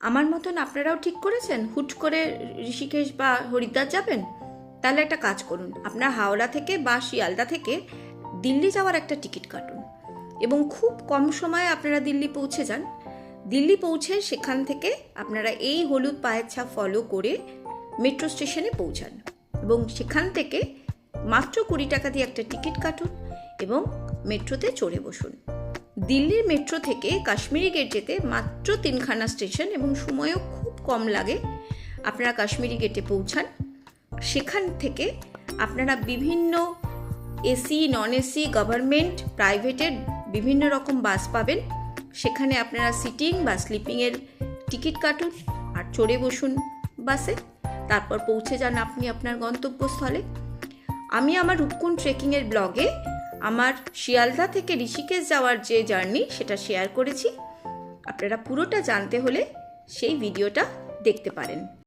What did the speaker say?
আমার মতন আপনারাও ঠিক করেছেন? হুট করে ঋষিকেশ বা হরিদ্বার যাবেন? তাহলে একটা কাজ করুন, আপনার হাওড়া থেকে বা শিয়ালদা থেকে দিল্লি যাওয়ার একটা টিকিট কাটুন। এবং খুব কম সময়ে আপনারা দিল্লি পৌঁছে যান। দিল্লি পৌঁছে সেখান থেকে আপনারা এই হলুদ পায়ের ছাপ ফলো করে মেট্রো স্টেশনে পৌঁছান। এবং সেখান থেকে মাত্র কুড়ি টাকা দিয়ে একটা টিকিট কাটুন এবং মেট্রোতে চড়ে বসুন। দিল্লির মেট্রো থেকে কাশ্মীরি গেট যেতে মাত্র তিনখানা স্টেশন এবং সময়ও খুব কম লাগে। আপনারা কাশ্মীরি গেটে পৌঁছান। সেখান থেকে আপনারা বিভিন্ন এসি নন এসি গভর্নমেন্ট প্রাইভেটের বিভিন্ন রকম বাস পাবেন। সেখানে আপনারা সিটিং বা স্লিপিংয়ের টিকিট কাটুন আর চড়ে বসুন বাসে। তারপর পৌঁছে যান আপনি আপনার গন্তব্যস্থলে। আমি আমার রূপকুণ্ড ট্রেকিংয়ের ব্লগে আমার শিয়ালদা থেকে ঋষিকেশ যাওয়ার যে জার্নি, সেটা শেয়ার করেছি। আপনারা পুরোটা জানতে হলে সেই ভিডিওটা দেখতে পারেন।